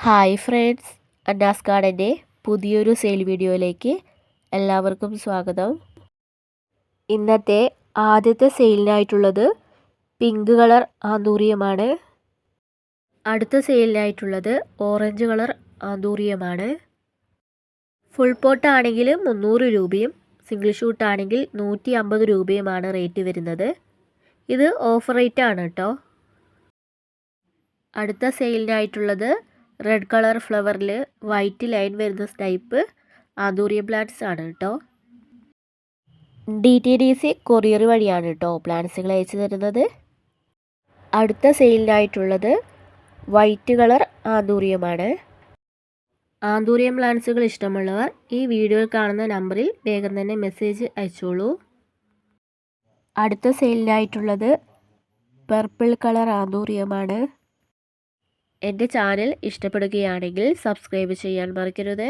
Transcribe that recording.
Hi friends അന്നാസ് ഗാർഡന്റെ പുതിയൊരു sale വീഡിയോയിലേക്ക് എല്ലാവർക്കും സ്വാഗതം. ഇന്നത്തെ ആദ്യത്തെ സെയിലിനായിട്ടുള്ളത് പിങ്ക് കളർ ആന്തൂറിയമാണ്. അടുത്ത സെയിലിനായിട്ടുള്ളത് ഓറഞ്ച് കളർ ആന്തൂറിയമാണ്. ഫുൾ പോട്ടാണെങ്കിൽ മുന്നൂറ് രൂപയും സിംഗിൾ ഷൂട്ടാണെങ്കിൽ നൂറ്റി അമ്പത് രൂപയുമാണ് റേറ്റ് വരുന്നത്. ഇത് ഓഫർ റേറ്റ് ആണ് കേട്ടോ. അടുത്ത സെയിലിനായിട്ടുള്ളത് റെഡ് കളർ ഫ്ലവറിൽ വൈറ്റ് ലൈൻ വരുന്ന ടൈപ്പ് ആന്തൂറിയം പ്ലാന്റ്സ് ആണ് കേട്ടോ D T D C courier വഴിയാണ് കേട്ടോ പ്ലാന്റ്സുകൾ അയച്ചു തരുന്നത്. അടുത്ത സെയിലിനായിട്ടുള്ളത് വൈറ്റ് കളർ ആന്തൂറിയമാണ് ആന്തൂറിയം പ്ലാന്റ്സുകൾ ഇഷ്ടമുള്ളവർ ഈ വീഡിയോയിൽ കാണുന്ന നമ്പറിൽ വേഗം തന്നെ മെസ്സേജ് അയച്ചോളൂ. അടുത്ത സെയിലിനായിട്ടുള്ളത് പർപ്പിൾ കളർ ആന്തൂറിയമാണ് എന്റെ ചാനൽ ഇഷ്ടപ്പെടുകയാണെങ്കിൽ സബ്സ്ക്രൈബ് ചെയ്യാൻ മറക്കരുത്.